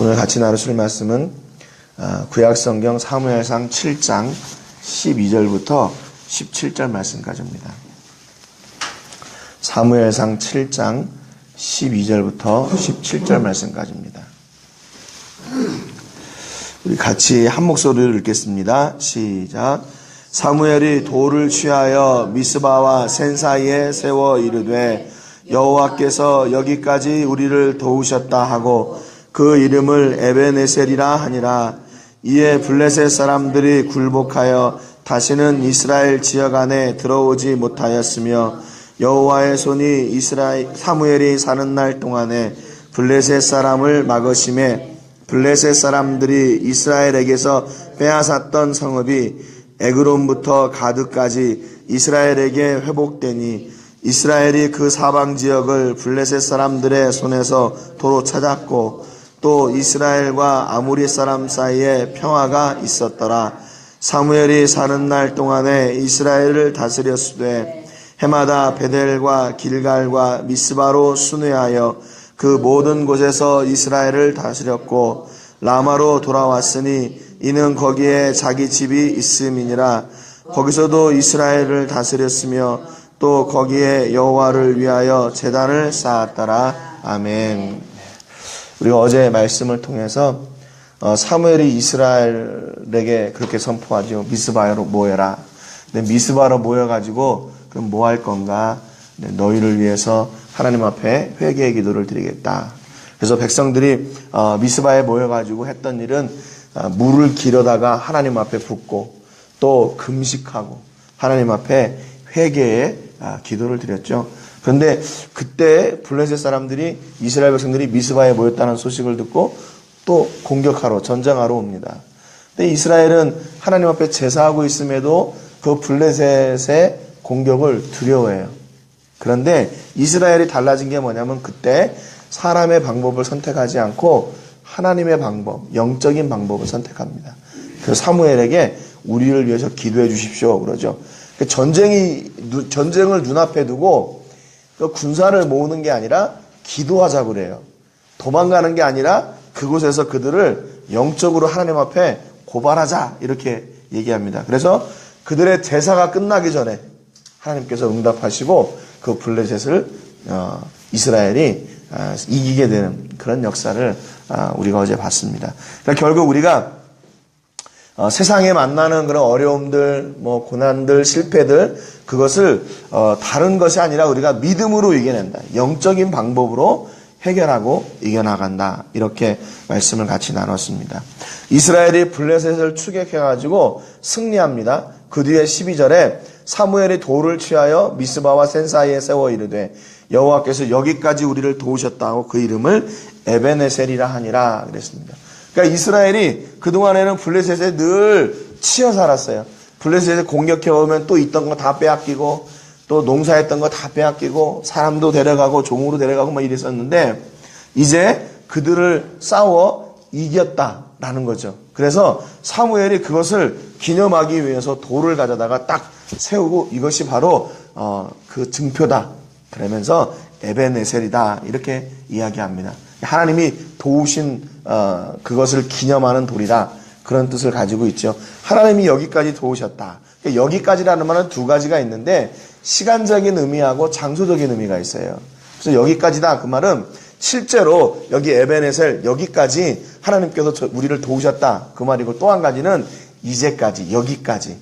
오늘 같이 나누실 말씀은 어, 구약성경 사무엘상 7장 12절부터 17절 말씀까지입니다. 사무엘상 7장 12절부터 17절 말씀까지입니다. 우리 같이 한 목소리를 읽겠습니다. 시작. 사무엘이 돌을 취하여 미스바와 센 사이에 세워 이르되 여호와께서 여기까지 우리를 도우셨다 하고 그 이름을 에베네셀이라 하니라. 이에 블레셋 사람들이 굴복하여 다시는 이스라엘 지역 안에 들어오지 못하였으며 여호와의 손이 이스라엘 사무엘이 사는 날 동안에 블레셋 사람을 막으심에 블레셋 사람들이 이스라엘에게서 빼앗았던 성읍이 에그론부터 가드까지 이스라엘에게 회복되니 이스라엘이 그 사방 지역을 블레셋 사람들의 손에서 도로 찾았고 또 이스라엘과 아무리 사람 사이에 평화가 있었더라. 사무엘이 사는 날 동안에 이스라엘을 다스렸으되 해마다 베델과 길갈과 미스바로 순회하여 그 모든 곳에서 이스라엘을 다스렸고 라마로 돌아왔으니 이는 거기에 자기 집이 있음이니라 거기서도 이스라엘을 다스렸으며 또 거기에 여호와를 위하여 제단을 쌓았더라 아멘. 우리가 어제 말씀을 통해서 어, 사무엘이 이스라엘에게 그렇게 선포하죠. 미스바로 모여라. 네, 미스바로 모여가지고 그럼 뭐 할 건가? 네, 너희를 위해서 하나님 앞에 회개의 기도를 드리겠다. 그래서 백성들이 어, 미스바에 모여가지고 했던 일은 어, 물을 길어다가 하나님 앞에 붓고 또 금식하고 하나님 앞에 회개의 아, 기도를 드렸죠. 그런데 그때 블레셋 사람들이 이스라엘 백성들이 미스바에 모였다는 소식을 듣고 또 공격하러 전쟁하러 옵니다. 근데 이스라엘은 하나님 앞에 제사하고 있음에도 그 블레셋의 공격을 두려워해요. 그런데 이스라엘이 달라진 게 뭐냐면 그때 사람의 방법을 선택하지 않고 하나님의 방법, 영적인 방법을 선택합니다. 그 사무엘에게 우리를 위해서 기도해 주십시오. 그러죠. 그 전쟁이, 전쟁을 눈앞에 두고 그 군사를 모으는 게 아니라 기도하자 그래요. 도망가는 게 아니라 그곳에서 그들을 영적으로 하나님 앞에 고발하자. 이렇게 얘기합니다. 그래서 그들의 제사가 끝나기 전에 하나님께서 응답하시고 그 블레셋을 어, 이스라엘이 어, 이기게 되는 그런 역사를 어, 우리가 어제 봤습니다. 그러니까 결국 우리가 어, 세상에 만나는 그런 어려움들, 뭐 고난들, 실패들 그것을 어, 다른 것이 아니라 우리가 믿음으로 이겨낸다. 영적인 방법으로 해결하고 이겨나간다. 이렇게 말씀을 같이 나눴습니다. 이스라엘이 블레셋을 추격해가지고 승리합니다. 그 뒤에 12절에 사무엘이 돌을 취하여 미스바와 센 사이에 세워 이르되 여호와께서 여기까지 우리를 도우셨다고 그 이름을 에베네셀이라 하니라 그랬습니다. 그러니까 이스라엘이 그동안에는 블레셋에 늘 치여 살았어요. 블레셋에 공격해 오면 또 있던 거 다 빼앗기고 또 농사했던 거 다 빼앗기고 사람도 데려가고 종으로 데려가고 막 이랬었는데 이제 그들을 싸워 이겼다라는 거죠. 그래서 사무엘이 그것을 기념하기 위해서 돌을 가져다가 딱 세우고 이것이 바로 어, 그 증표다. 그러면서 에베네셀이다 이렇게 이야기합니다. 하나님이 도우신 어, 그것을 기념하는 돌이다 그런 뜻을 가지고 있죠. 하나님이 여기까지 도우셨다. 그러니까 여기까지라는 말은 두 가지가 있는데 시간적인 의미하고 장소적인 의미가 있어요. 그래서 여기까지다 그 말은 실제로 여기 에베네셀 여기까지 하나님께서 우리를 도우셨다 그 말이고 또 한 가지는 이제까지 여기까지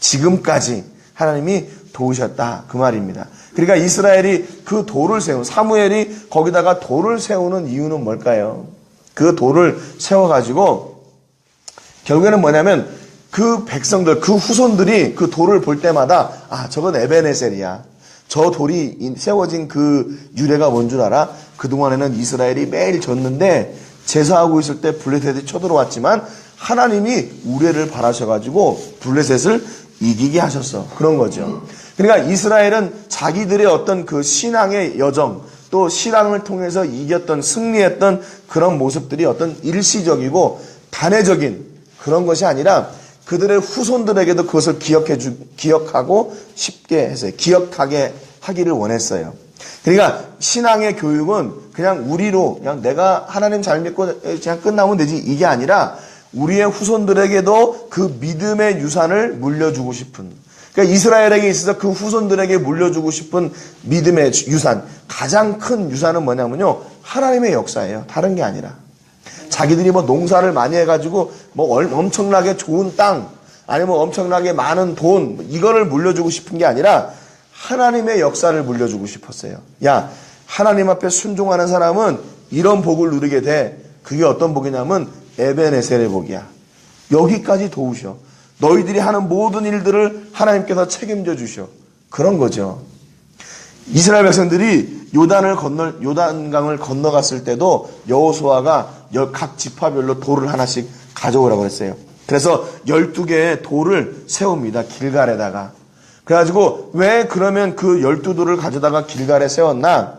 지금까지 하나님이 도우셨다 그 말입니다. 그러니까 이스라엘이 그 돌을 세운 사무엘이 거기다가 돌을 세우는 이유는 뭘까요? 그 돌을 세워 가지고 결국에는 뭐냐면 그 백성들 그 후손들이 그 돌을 볼 때마다 아 저건 에베네셀이야. 저 돌이 세워진 그 유래가 뭔 줄 알아? 그동안에는 이스라엘이 매일 졌는데 제사하고 있을 때 블레셋이 쳐들어왔지만 하나님이 우레를 바라셔가지고 블레셋을 이기게 하셨어. 그런 거죠. 그러니까 이스라엘은 자기들의 어떤 그 신앙의 여정, 또 신앙을 통해서 이겼던, 승리했던 그런 모습들이 어떤 일시적이고 단회적인 그런 것이 아니라 그들의 후손들에게도 그것을 기억해 주, 기억하고 쉽게 해서 기억하게 하기를 원했어요. 그러니까 신앙의 교육은 그냥 우리로 그냥 내가 하나님 잘 믿고 그냥 끝나면 되지 이게 아니라 우리의 후손들에게도 그 믿음의 유산을 물려주고 싶은 그러니까 이스라엘에게 있어서 그 후손들에게 물려주고 싶은 믿음의 유산 가장 큰 유산은 뭐냐면요 하나님의 역사예요 다른 게 아니라 자기들이 뭐 농사를 많이 해가지고 뭐 얼- 엄청나게 좋은 땅 아니면 엄청나게 많은 돈 이거를 물려주고 싶은 게 아니라 하나님의 역사를 물려주고 싶었어요. 야 하나님 앞에 순종하는 사람은 이런 복을 누리게 돼. 그게 어떤 복이냐면 에베네셀의 복이야. 여기까지 도우셔. 너희들이 하는 모든 일들을 하나님께서 책임져 주셔. 그런 거죠. 이스라엘 백성들이 요단을 건너 요단강을 건너갔을 때도 여호수아가 여- 각 지파별로 돌을 하나씩 가져오라고 그랬어요. 그래서 12개의 돌을 세웁니다. 길갈에다가. 그래가지고 왜 그러면 그 12돌을 가져다가 길갈에 세웠나?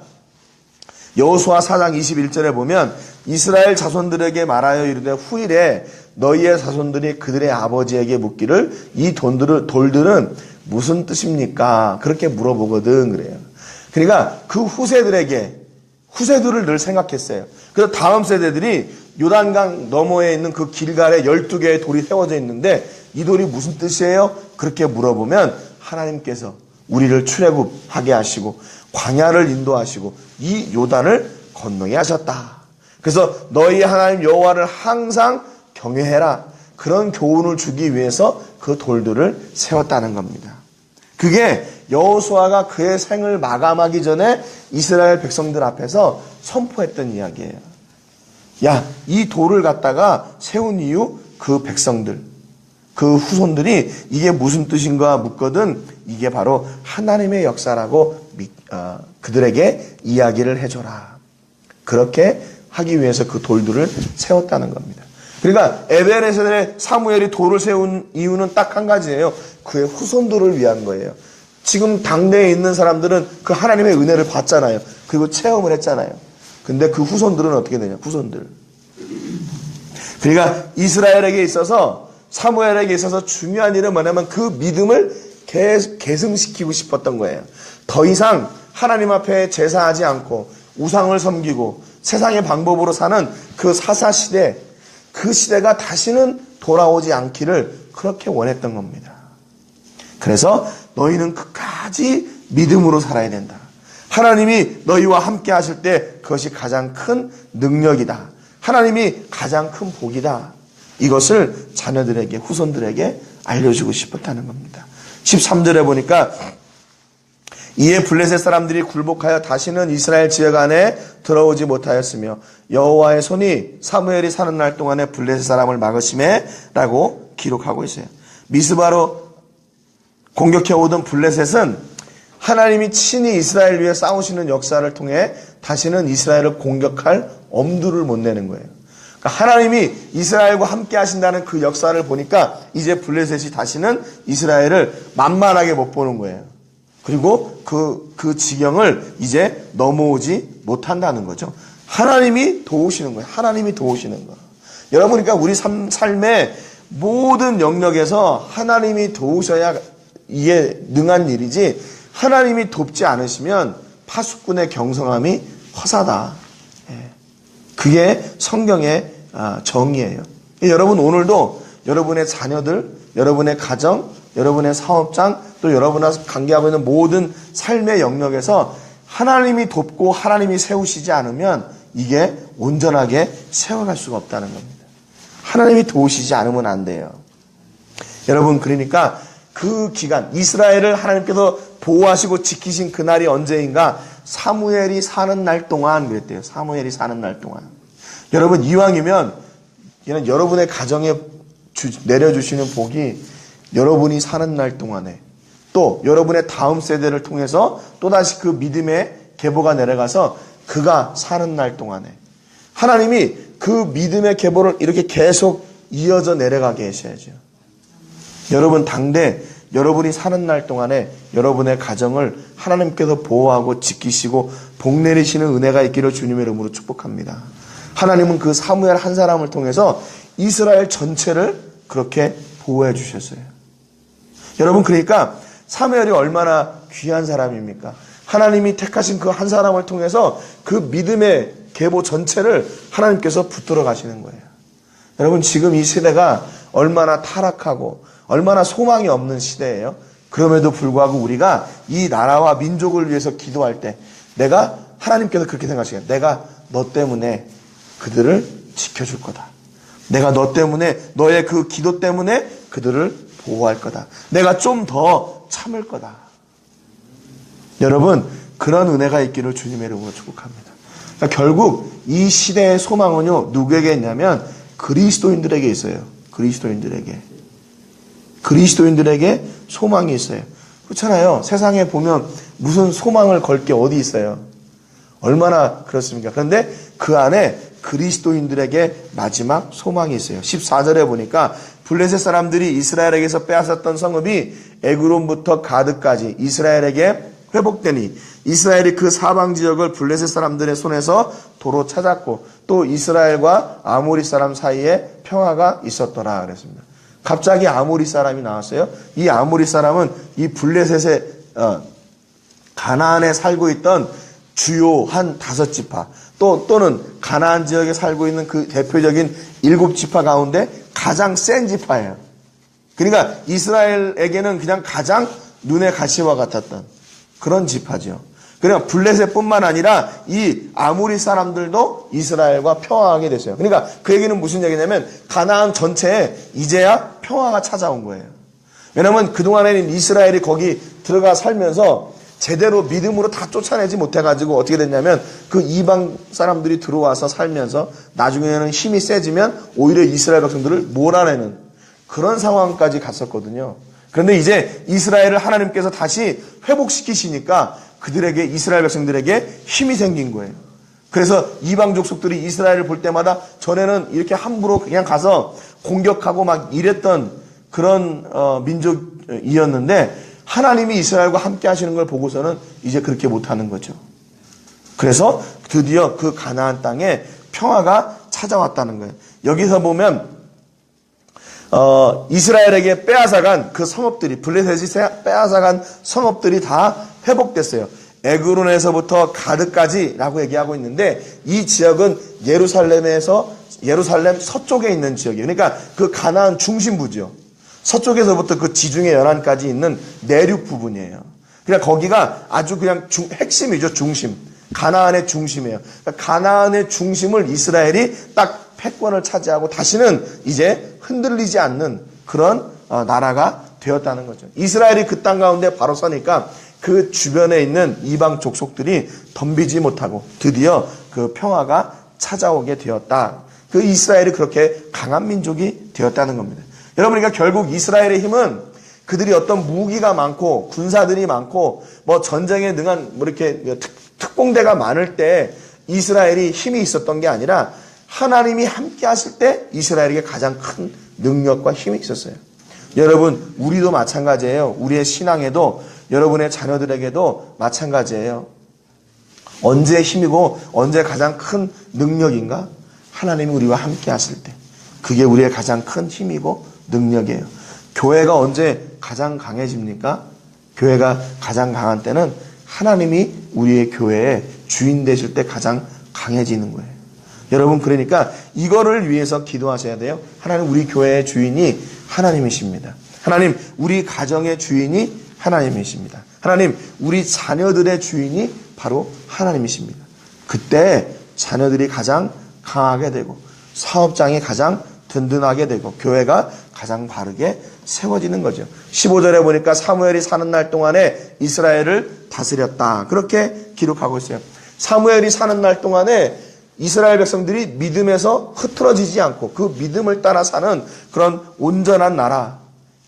여호수아 4장 21절에 보면 이스라엘 자손들에게 말하여 이르되 후일에 너희의 자손들이 그들의 아버지에게 묻기를 이 돈들을 돌들은 무슨 뜻입니까? 그렇게 물어보거든 그래요. 그러니까 그 후세들에게 후세들을 늘 생각했어요. 그래서 다음 세대들이 요단강 너머에 있는 그 길갈에 12개의 돌이 세워져 있는데 이 돌이 무슨 뜻이에요? 그렇게 물어보면 하나님께서 우리를 출애굽하게 하시고 광야를 인도하시고 이 요단을 건너게 하셨다. 그래서 너희 하나님 여호와를 항상 경외해라. 그런 교훈을 주기 위해서 그 돌들을 세웠다는 겁니다. 그게 여호수아가 그의 생을 마감하기 전에 이스라엘 백성들 앞에서 선포했던 이야기예요. 야, 이 돌을 갖다가 세운 이유 그 백성들, 그 후손들이 이게 무슨 뜻인가 묻거든 이게 바로 하나님의 역사라고 미- 어, 그들에게 이야기를 해줘라. 그렇게 하기 위해서 그 돌들을 세웠다는 겁니다. 그러니까 에베레셀의 사무엘이 돌을 세운 이유는 딱 한 가지예요. 그의 후손들을 위한 거예요. 지금 당대에 있는 사람들은 그 하나님의 은혜를 받잖아요. 그리고 체험을 했잖아요. 근데 그 후손들은 어떻게 되냐? 후손들. 그러니까 이스라엘에게 있어서 사무엘에게 있어서 중요한 일은 뭐냐면 그 믿음을 개, 계승시키고 싶었던 거예요. 더 이상 하나님 앞에 제사하지 않고 우상을 섬기고 세상의 방법으로 사는 그 사사 시대, 그 시대가 다시는 돌아오지 않기를 그렇게 원했던 겁니다. 그래서 너희는 끝까지 믿음으로 살아야 된다. 하나님이 너희와 함께 하실 때 그것이 가장 큰 능력이다. 하나님이 가장 큰 복이다. 이것을 자녀들에게, 후손들에게 알려주고 싶었다는 겁니다. 13절에 보니까 이에 블레셋 사람들이 굴복하여 다시는 이스라엘 지역 안에 들어오지 못하였으며 여호와의 손이 사무엘이 사는 날 동안에 블레셋 사람을 막으심에라고 기록하고 있어요. 미스바로 공격해 오던 블레셋은 하나님이 친히 이스라엘 위해 싸우시는 역사를 통해 다시는 이스라엘을 공격할 엄두를 못 내는 거예요. 그러니까 하나님이 이스라엘과 함께 하신다는 그 역사를 보니까 이제 블레셋이 다시는 이스라엘을 만만하게 못 보는 거예요. 그리고 그, 그 지경을 이제 넘어오지 못한다는 거죠. 하나님이 도우시는 거예요. 하나님이 도우시는 거. 여러분, 그러니까 우리 삶, 삶의 모든 영역에서 하나님이 도우셔야 이게 능한 일이지 하나님이 돕지 않으시면 파수꾼의 경성함이 허사다. 예. 그게 성경의 아, 정의예요. 여러분 오늘도 여러분의 자녀들, 여러분의 가정, 여러분의 사업장, 또 여러분과 관계하고 있는 모든 삶의 영역에서 하나님이 돕고 하나님이 세우시지 않으면 이게 온전하게 세워갈 수가 없다는 겁니다. 하나님이 도우시지 않으면 안 돼요. 여러분 그러니까 그 기간 이스라엘을 하나님께서 보호하시고 지키신 그날이 언제인가 사무엘이 사는 날 동안 그랬대요. 사무엘이 사는 날 동안. 여러분 이왕이면 여러분의 가정에 주- 내려주시는 복이 여러분이 사는 날 동안에 또 여러분의 다음 세대를 통해서 또다시 그 믿음의 계보가 내려가서 그가 사는 날 동안에 하나님이 그 믿음의 계보를 이렇게 계속 이어져 내려가게 하셔야죠. 여러분 당대 여러분이 사는 날 동안에 여러분의 가정을 하나님께서 보호하고 지키시고 복 내리시는 은혜가 있기를 주님의 이름으로 축복합니다. 하나님은 그 사무엘 한 사람을 통해서 이스라엘 전체를 그렇게 보호해 주셨어요. 여러분 그러니까 사무엘이 얼마나 귀한 사람입니까? 하나님이 택하신 그 한 사람을 통해서 그 믿음의 계보 전체를 하나님께서 붙들어 가시는 거예요. 여러분 지금 이 시대가 얼마나 타락하고 얼마나 소망이 없는 시대예요. 그럼에도 불구하고 우리가 이 나라와 민족을 위해서 기도할 때 내가 하나님께서 그렇게 생각하시겠 내가 너 때문에 그들을 지켜줄 거다. 내가 너 때문에 너의 그 기도 때문에 그들을 보호할 거다. 내가 좀 더 참을 거다. 여러분 그런 은혜가 있기를 주님의 이름으로 축복합니다. 그러니까 결국 이 시대의 소망은요 누구에게 있냐면 그리스도인들에게 있어요. 그리스도인들에게 그리스도인들에게 소망이 있어요. 그렇잖아요. 세상에 보면 무슨 소망을 걸 게 어디 있어요? 얼마나 그렇습니까? 그런데 그 안에 그리스도인들에게 마지막 소망이 있어요. 14절에 보니까 블레셋 사람들이 이스라엘에게서 빼앗았던 성읍이 에그론부터 가드까지 이스라엘에게 회복되니 이스라엘이 그 사방 지역을 블레셋 사람들의 손에서 도로 찾았고 또 이스라엘과 아모리 사람 사이에 평화가 있었더라 그랬습니다. 갑자기 아모리 사람이 나왔어요. 이 아모리 사람은 이 블레셋의 어, 가나안에 살고 있던 주요 한 다섯 지파 또 또는 가나안 지역에 살고 있는 그 대표적인 일곱 지파 가운데 가장 센 지파예요. 그러니까 이스라엘에게는 그냥 가장 눈에 가시와 같았던 그런 지파죠. 그러니까 블레셋뿐만 아니라 이 아무리 사람들도 이스라엘과 평화하게 됐어요. 그러니까 그 얘기는 무슨 얘기냐면 가나안 전체에 이제야 평화가 찾아온 거예요. 왜냐하면 그동안에는 이스라엘이 거기 들어가 살면서 제대로 믿음으로 다 쫓아내지 못해가지고 어떻게 됐냐면 그 이방 사람들이 들어와서 살면서 나중에는 힘이 세지면 오히려 이스라엘 백성들을 몰아내는 그런 상황까지 갔었거든요. 그런데 이제 이스라엘을 하나님께서 다시 회복시키시니까 그들에게 이스라엘 백성들에게 힘이 생긴 거예요. 그래서 이방 족속들이 이스라엘을 볼 때마다 전에는 이렇게 함부로 그냥 가서 공격하고 막 이랬던 그런 어, 민족이었는데 하나님이 이스라엘과 함께 하시는 걸 보고서는 이제 그렇게 못하는 거죠. 그래서 드디어 그 가나안 땅에 평화가 찾아왔다는 거예요. 여기서 보면 어, 이스라엘에게 빼앗아간 그 성읍들이 블레셋이 빼앗아간 성읍들이 다 회복됐어요. 에그론에서부터 가드까지라고 얘기하고 있는데 이 지역은 예루살렘에서 예루살렘 서쪽에 있는 지역이에요. 그러니까 그 가나안 중심부죠. 서쪽에서부터 그 지중해 연안까지 있는 내륙 부분이에요. 그러니까 거기가 아주 그냥 중, 핵심이죠. 중심. 가나안의 중심이에요. 그러니까 가나안의 중심을 이스라엘이 딱 패권을 차지하고 다시는 이제 흔들리지 않는 그런 어, 나라가 되었다는 거죠. 이스라엘이 그 땅 가운데 바로 서니까 그 주변에 있는 이방 족속들이 덤비지 못하고 드디어 그 평화가 찾아오게 되었다. 그 이스라엘이 그렇게 강한 민족이 되었다는 겁니다. 여러분, 그러니까 결국 이스라엘의 힘은 그들이 어떤 무기가 많고 군사들이 많고 뭐 전쟁에 능한 뭐 이렇게 특, 공대가 많을 때 이스라엘이 힘이 있었던 게 아니라 하나님이 함께 하실 때 이스라엘에게 가장 큰 능력과 힘이 있었어요. 여러분, 우리도 마찬가지예요. 우리의 신앙에도 여러분의 자녀들에게도 마찬가지예요. 언제 힘이고 언제 가장 큰 능력인가? 하나님이 우리와 함께 하실 때. 그게 우리의 가장 큰 힘이고 능력이에요. 교회가 언제 가장 강해집니까? 교회가 가장 강한 때는 하나님이 우리의 교회의 주인 되실 때 가장 강해지는 거예요. 여러분, 그러니까 이거를 위해서 기도하셔야 돼요. 하나님, 우리 교회의 주인이 하나님이십니다. 하나님, 우리 가정의 주인이 하나님이십니다. 하나님, 우리 자녀들의 주인이 바로 하나님이십니다. 그때 자녀들이 가장 강하게 되고 사업장이 가장 든든하게 되고 교회가 가장 바르게 세워지는 거죠. 15절에 보니까 사무엘이 사는 날 동안에 이스라엘을 다스렸다. 그렇게 기록하고 있어요. 사무엘이 사는 날 동안에 이스라엘 백성들이 믿음에서 흐트러지지 않고 그 믿음을 따라 사는 그런 온전한 나라,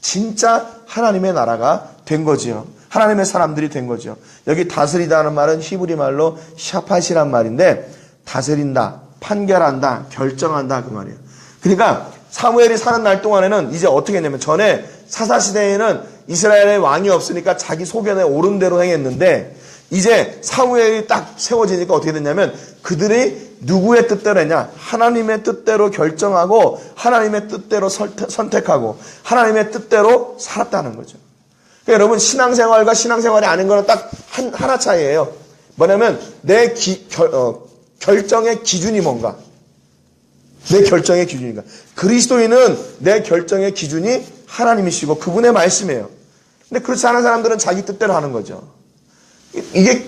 진짜 하나님의 나라가 된 거지요. 하나님의 사람들이 된 거죠. 여기 다스리다는 말은 히브리 말로 샤팟이란 말인데 다스린다, 판결한다, 결정한다 그 말이에요. 그러니까 사무엘이 사는 날 동안에는 이제 어떻게 했냐면 전에 사사 시대에는 이스라엘의 왕이 없으니까 자기 소견에 옳은 대로 행했는데 이제 사무엘이 딱 세워지니까 어떻게 됐냐면 그들이 누구의 뜻대로 했냐? 하나님의 뜻대로 결정하고 하나님의 뜻대로 선택하고 하나님의 뜻대로 살았다는 거죠. 그러니까 여러분 신앙생활과 신앙생활이 아닌 거는 딱 한, 하나 차이예요. 뭐냐면 내 기- 결, 어, 결정의 기준이 뭔가. 내 결정의 기준인가. 그리스도인은 내 결정의 기준이 하나님이시고 그분의 말씀이에요. 근데 그렇지 않은 사람들은 자기 뜻대로 하는 거죠. 이- 이게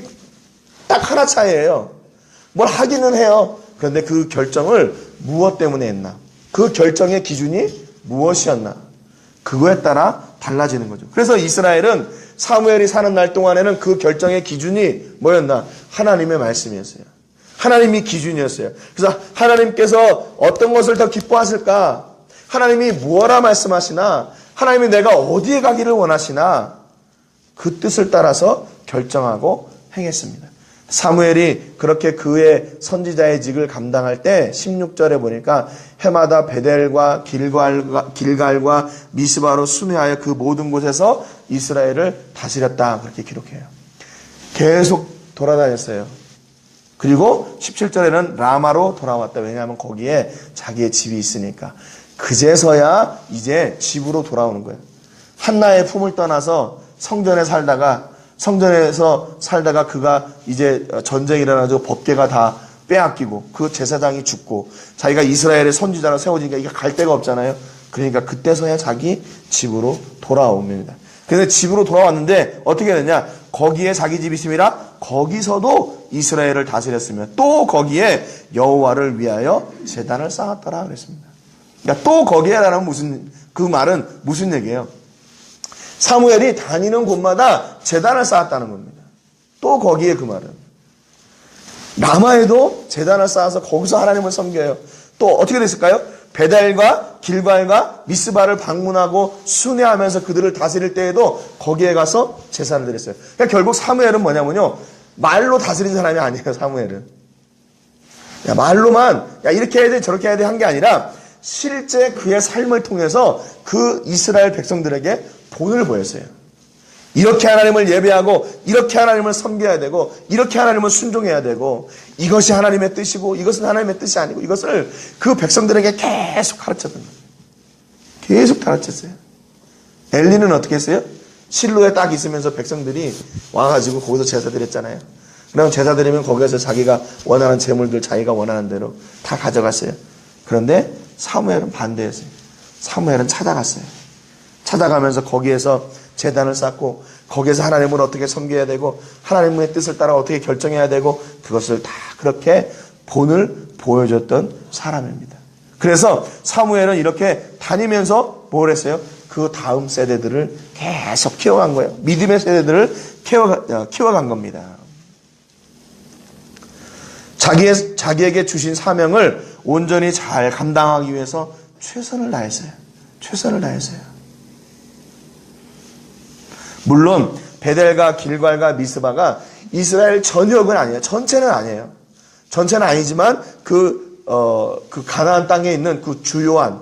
딱 하나 차이예요. 뭘 하기는 해요. 그런데 그 결정을 무엇 때문에 했나? 그 결정의 기준이 무엇이었나? 그거에 따라 달라지는 거죠. 그래서 이스라엘은 사무엘이 사는 날 동안에는 그 결정의 기준이 뭐였나? 하나님의 말씀이었어요. 하나님이 기준이었어요. 그래서 하나님께서 어떤 것을 더 기뻐하실까? 하나님이 무엇라 말씀하시나? 하나님이 내가 어디에 가기를 원하시나? 그 뜻을 따라서 결정하고 행했습니다. 사무엘이 그렇게 그의 선지자의 직을 감당할 때 16절에 보니까 해마다 베델과 길갈과, 길갈과 미스바로 순회하여 그 모든 곳에서 이스라엘을 다스렸다. 그렇게 기록해요. 계속 돌아다녔어요. 그리고 17절에는 라마로 돌아왔다. 왜냐하면 거기에 자기의 집이 있으니까. 그제서야 이제 집으로 돌아오는 거예요. 한나의 품을 떠나서 성전에 살다가 성전에서 살다가 그가 이제 전쟁이 일어나서 법계가 다 빼앗기고 그 제사장이 죽고 자기가 이스라엘의 선지자로 세워지니까 이게 갈 데가 없잖아요. 그러니까 그때서야 자기 집으로 돌아옵니다. 근데 집으로 돌아왔는데 어떻게 되냐? 거기에 자기 집이 있음이라 거기서도 이스라엘을 다스렸으며 또 거기에 여호와를 위하여 제단을 쌓았더라 그랬습니다. 그러니까 또 거기에라는 무슨 그 말은 무슨 얘기예요? 사무엘이 다니는 곳마다 재단을 쌓았다는 겁니다. 또 거기에 그 말은. 라마에도 재단을 쌓아서 거기서 하나님을 섬겨요. 또 어떻게 됐을까요? 베달과 길발과 미스바를 방문하고 순회하면서 그들을 다스릴 때에도 거기에 가서 제사를 드렸어요. 그러니까 결국 사무엘은 뭐냐면요. 말로 다스린 사람이 아니에요, 사무엘은. 야, 말로만, 야, 이렇게 해야 돼, 저렇게 해야 돼 한 게 아니라 실제 그의 삶을 통해서 그 이스라엘 백성들에게 본을 보였어요. 이렇게 하나님을 예배하고 이렇게 하나님을 섬겨야 되고 이렇게 하나님을 순종해야 되고 이것이 하나님의 뜻이고 이것은 하나님의 뜻이 아니고 이것을 그 백성들에게 계속 가르쳤던 거예요. 계속 가르쳤어요. 엘리는 어떻게 했어요? 실로에 딱 있으면서 백성들이 와가지고 거기서 제사 드렸잖아요. 그러면 제사 드리면 거기에서 자기가 원하는 재물들 자기가 원하는 대로 다 가져갔어요. 그런데 사무엘은 반대했어요. 사무엘은 찾아갔어요. 찾아가면서 거기에서 재단을 쌓고 거기에서 하나님을 어떻게 섬겨야 되고 하나님의 뜻을 따라 어떻게 결정해야 되고 그것을 다 그렇게 본을 보여줬던 사람입니다. 그래서 사무엘은 이렇게 다니면서 뭘 했어요? 그 다음 세대들을 계속 키워간 거예요. 믿음의 세대들을 키워, 키워간 겁니다. 자기의, 자기에게 주신 사명을 온전히 잘 감당하기 위해서 최선을 다했어요. 최선을 다했어요. 물론 베델과 길갈과 미스바가 이스라엘 전역은 아니에요. 전체는 아니에요. 전체는 아니지만 그, 어, 그 가나안 땅에 있는 그 주요한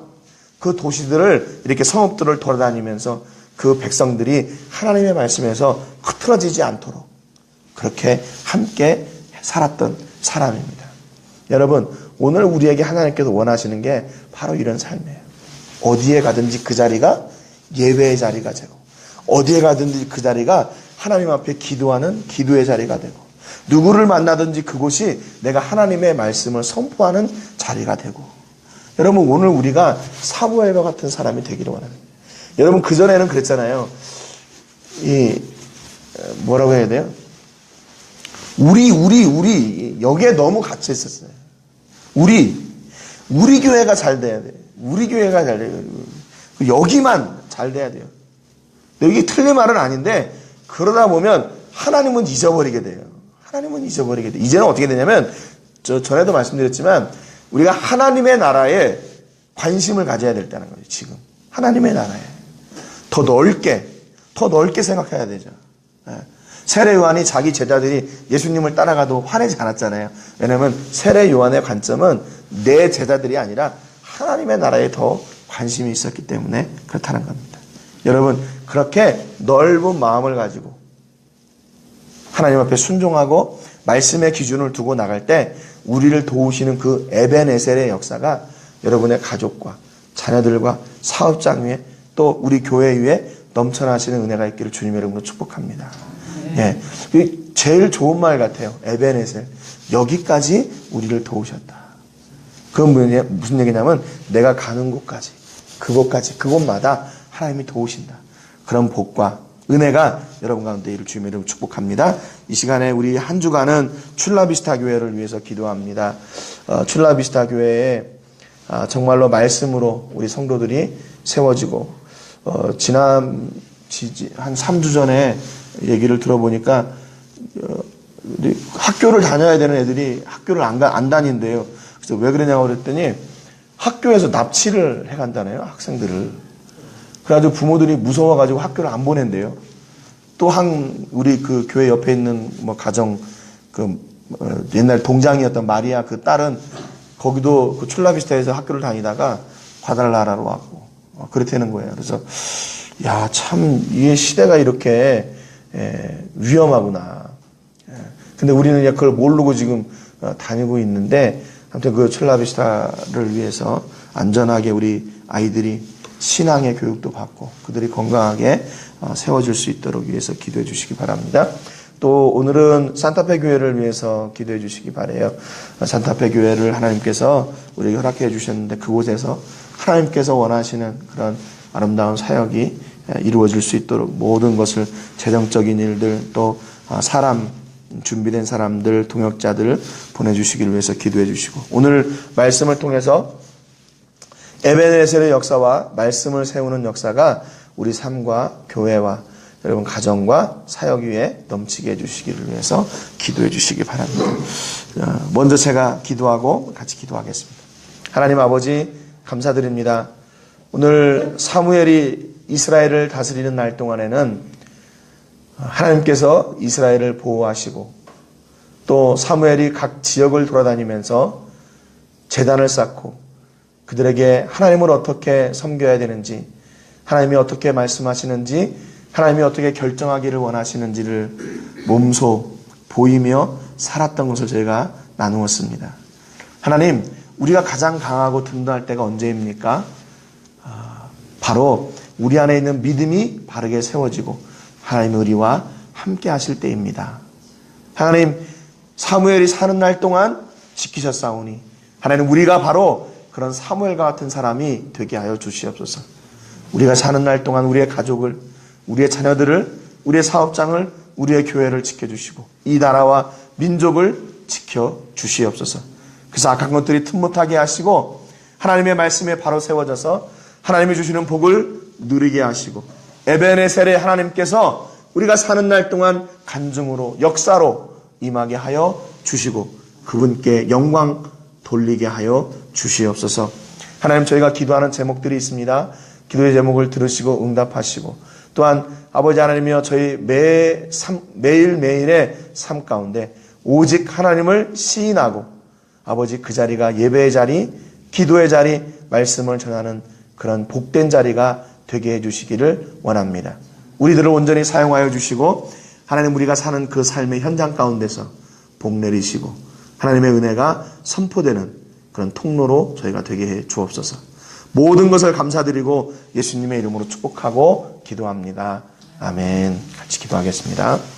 그 도시들을 이렇게 성읍들을 돌아다니면서 그 백성들이 하나님의 말씀에서 흐트러지지 않도록 그렇게 함께 살았던 사람입니다. 여러분, 오늘 우리에게 하나님께서 원하시는 게 바로 이런 삶이에요. 어디에 가든지 그 자리가 예배의 자리가 되고, 어디에 가든지 그 자리가 하나님 앞에 기도하는 기도의 자리가 되고, 누구를 만나든지 그곳이 내가 하나님의 말씀을 선포하는 자리가 되고, 여러분, 오늘 우리가 사무엘과 같은 사람이 되기를 원합니다. 여러분, 그 전에는 그랬잖아요. 이, 뭐라고 해야 돼요? 우리, 우리, 우리, 여기에 너무 갇혀 있었어요. 우리, 우리 교회가 잘 돼야 돼. 우리 교회가 잘 돼요. 여기만 잘 돼야 돼요. 여기 틀린 말은 아닌데, 그러다 보면 하나님은 잊어버리게 돼요. 하나님은 잊어버리게 돼. 이제는 어떻게 되냐면, 저 전에도 말씀드렸지만, 우리가 하나님의 나라에 관심을 가져야 될다는 거죠, 지금. 하나님의 나라에. 더 넓게, 더 넓게 생각해야 되죠. 예. 세례 요한이 자기 제자들이 예수님을 따라가도 화내지 않았잖아요. 왜냐하면 세례 요한의 관점은 내 제자들이 아니라 하나님의 나라에 더 관심이 있었기 때문에 그렇다는 겁니다. 여러분 그렇게 넓은 마음을 가지고 하나님 앞에 순종하고 말씀의 기준을 두고 나갈 때 우리를 도우시는 그 에베네셀의 역사가 여러분의 가족과 자녀들과 사업장 위에 또 우리 교회 위에 넘쳐나시는 은혜가 있기를 주님의 이름으로 축복합니다. 예. 이 제일 좋은 말 같아요. 에베네셀. 여기까지 우리를 도우셨다. 그건 무슨 얘기냐면 내가 가는 곳까지 그곳까지 그곳마다 하나님이 도우신다. 그런 복과 은혜가 여러분 가운데 이를 주님의 이름으로 축복합니다. 이 시간에 우리 한 주간은 출라비스타 교회를 위해서 기도합니다. 어, 출라비스타 교회에 아, 정말로 말씀으로 우리 성도들이 세워지고 어, 지난 지지- 한 3주 전에 얘기를 들어보니까 어, 학교를 다녀야 되는 애들이 학교를 안, 가, 안 다닌대요. 그래서 왜 그러냐고 그랬더니 학교에서 납치를 해간다네요. 학생들을. 그래가지고 부모들이 무서워가지고 학교를 안 보낸대요. 또 한 우리 그 교회 옆에 있는 뭐 가정 그 어, 옛날 동장이었던 마리아 그 딸은 거기도 그 출라비스타에서 학교를 다니다가 과달라라로 왔고 어, 그렇다는 거예요. 그래서 야 참 이 시대가 이렇게 에, 위험하구나. 예. 근데 우리는 그걸 모르고 지금 어, 다니고 있는데 아무튼 그 첼라비스타를 위해서 안전하게 우리 아이들이 신앙의 교육도 받고 그들이 건강하게 어, 세워질 수 있도록 위해서 기도해 주시기 바랍니다. 또 오늘은 산타페 교회를 위해서 기도해 주시기 바래요. 어, 산타페 교회를 하나님께서 우리에게 허락해 주셨는데 그곳에서 하나님께서 원하시는 그런 아름다운 사역이 에, 이루어질 수 있도록 모든 것을 재정적인 일들 또 아, 사람 준비된 사람들 동역자들 보내주시기를 위해서 기도해 주시고 오늘 말씀을 통해서 에베네셀의 역사와 말씀을 세우는 역사가 우리 삶과 교회와 여러분 가정과 사역 위에 넘치게 해주시기를 위해서 기도해 주시기 바랍니다. 어, 먼저 제가 기도하고 같이 기도하겠습니다. 하나님 아버지 감사드립니다. 오늘 사무엘이 이스라엘을 다스리는 날 동안에는 하나님께서 이스라엘을 보호하시고 또 사무엘이 각 지역을 돌아다니면서 재단을 쌓고 그들에게 하나님을 어떻게 섬겨야 되는지 하나님이 어떻게 말씀하시는지 하나님이 어떻게 결정하기를 원하시는지를 몸소 보이며 살았던 것을 저희가 나누었습니다. 하나님, 우리가 가장 강하고 든든할 때가 언제입니까? 아, 바로 우리 안에 있는 믿음이 바르게 세워지고 하나님의 우리와 함께 하실 때입니다. 하나님, 사무엘이 사는 날 동안 지키셨사오니 하나님 우리가 바로 그런 사무엘과 같은 사람이 되게 하여 주시옵소서. 우리가 사는 날 동안 우리의 가족을, 우리의 자녀들을, 우리의 사업장을, 우리의 교회를 지켜주시고 이 나라와 민족을 지켜 주시옵소서. 그래서 악한 것들이 틈 못하게 하시고 하나님의 말씀에 바로 세워져서 하나님이 주시는 복을 누리게 하시고 에베네셀의 하나님께서 우리가 사는 날 동안 간증으로 역사로 임하게 하여 주시고 그분께 영광 돌리게 하여 주시옵소서. 하나님 저희가 기도하는 제목들이 있습니다. 기도의 제목을 들으시고 응답하시고 또한 아버지 하나님이여 저희 매 삶, 매일매일의 삶 가운데 오직 하나님을 시인하고 아버지 그 자리가 예배의 자리, 기도의 자리, 말씀을 전하는 그런 복된 자리가 되게 해 주시기를 원합니다. 우리들을 온전히 사용하여 주시고 하나님 우리가 사는 그 삶의 현장 가운데서 복 내리시고 하나님의 은혜가 선포되는 그런 통로로 저희가 되게 해 주옵소서. 모든 것을 감사드리고 예수님의 이름으로 축복하고 기도합니다. 아멘. 같이 기도하겠습니다.